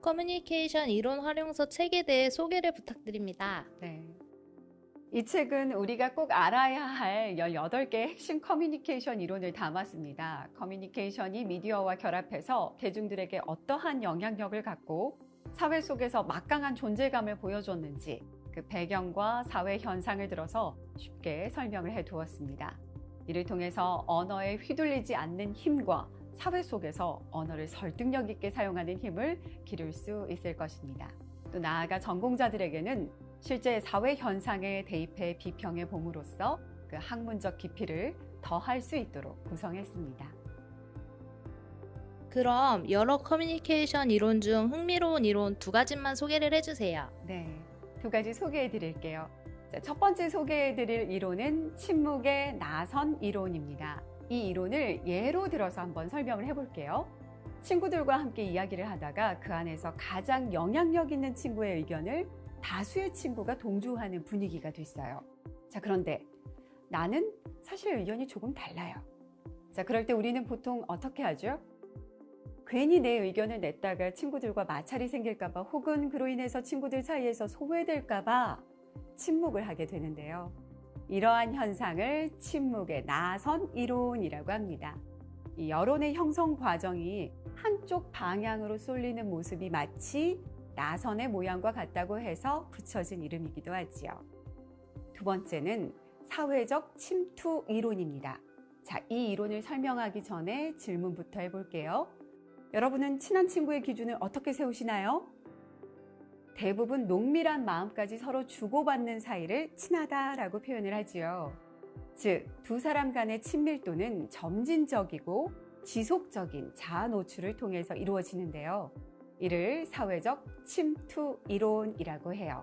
커뮤니케이션 이론 활용서 책에 대해 소개를 부탁드립니다. 네. 이 책은 우리가 꼭 알아야 할 18개의 핵심 커뮤니케이션 이론을 담았습니다. 커뮤니케이션이 미디어와 결합해서 대중들에게 어떠한 영향력을 갖고 사회 속에서 막강한 존재감을 보여줬는지 그 배경과 사회 현상을 들어서 쉽게 설명을 해 두었습니다. 이를 통해서 언어에 휘둘리지 않는 힘과 사회 속에서 언어를 설득력 있게 사용하는 힘을 기를 수 있을 것입니다. 또 나아가 전공자들에게는 실제 사회 현상에 대입해 비평해 봄으로써 그 학문적 깊이를 더할 수 있도록 구성했습니다. 그럼 여러 커뮤니케이션 이론 중 흥미로운 이론 두 가지만 소개를 해주세요. 네, 두 가지 소개해 드릴게요. 자, 첫 번째 소개해 드릴 이론은 침묵의 나선 이론입니다. 이 이론을 예로 들어서 한번 설명을 해 볼게요. 친구들과 함께 이야기를 하다가 그 안에서 가장 영향력 있는 친구의 의견을 다수의 친구가 동조하는 분위기가 됐어요. 자, 그런데 나는 사실 의견이 조금 달라요. 자, 그럴 때 우리는 보통 어떻게 하죠? 괜히 내 의견을 냈다가 친구들과 마찰이 생길까봐 혹은 그로 인해서 친구들 사이에서 소외될까봐 침묵을 하게 되는데요. 이러한 현상을 침묵의 나선 이론이라고 합니다. 이 여론의 형성 과정이 한쪽 방향으로 쏠리는 모습이 마치 나선의 모양과 같다고 해서 붙여진 이름이기도 하지요. 두 번째는 사회적 침투 이론입니다. 자, 이 이론을 설명하기 전에 질문부터 해볼게요. 여러분은 친한 친구의 기준을 어떻게 세우시나요? 대부분 농밀한 마음까지 서로 주고받는 사이를 친하다라고 표현을 하지요. 즉, 두 사람 간의 친밀도는 점진적이고 지속적인 자아 노출을 통해서 이루어지는데요. 이를 사회적 침투 이론이라고 해요.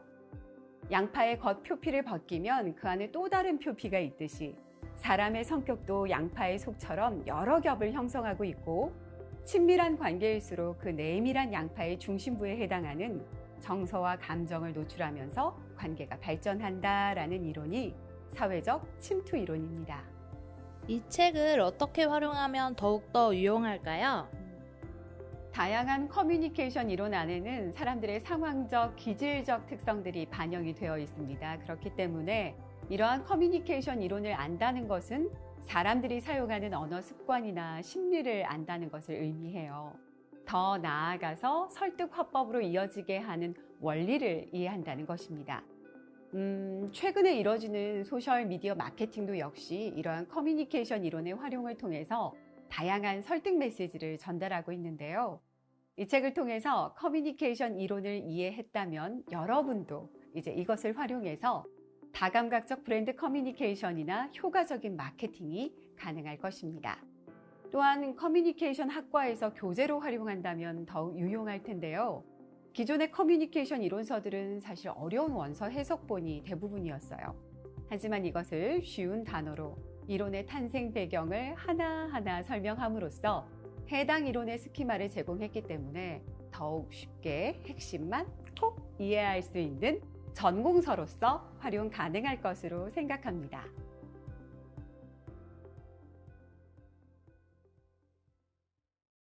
양파의 겉 표피를 벗기면 그 안에 또 다른 표피가 있듯이 사람의 성격도 양파의 속처럼 여러 겹을 형성하고 있고 친밀한 관계일수록 그 내밀한 양파의 중심부에 해당하는 정서와 감정을 노출하면서 관계가 발전한다라는 이론이 사회적 침투 이론입니다. 이 책을 어떻게 활용하면 더욱더 유용할까요? 다양한 커뮤니케이션 이론 안에는 사람들의 상황적, 기질적 특성들이 반영이 되어 있습니다. 그렇기 때문에 이러한 커뮤니케이션 이론을 안다는 것은 사람들이 사용하는 언어 습관이나 심리를 안다는 것을 의미해요. 더 나아가서 설득 화법으로 이어지게 하는 원리를 이해한다는 것입니다. 음, 최근에 이뤄지는 소셜 미디어 마케팅도 역시 이러한 커뮤니케이션 이론의 활용을 통해서 다양한 설득 메시지를 전달하고 있는데요. 이 책을 통해서 커뮤니케이션 이론을 이해했다면 여러분도 이제 이것을 활용해서 다감각적 브랜드 커뮤니케이션이나 효과적인 마케팅이 가능할 것입니다. 또한 커뮤니케이션 학과에서 교재로 활용한다면 더욱 유용할 텐데요. 기존의 커뮤니케이션 이론서들은 사실 어려운 원서 해석본이 대부분이었어요. 하지만 이것을 쉬운 단어로 이론의 탄생 배경을 하나하나 설명함으로써 해당 이론의 스키마를 제공했기 때문에 더욱 쉽게 핵심만 꼭 이해할 수 있는 전공서로서 활용 가능할 것으로 생각합니다.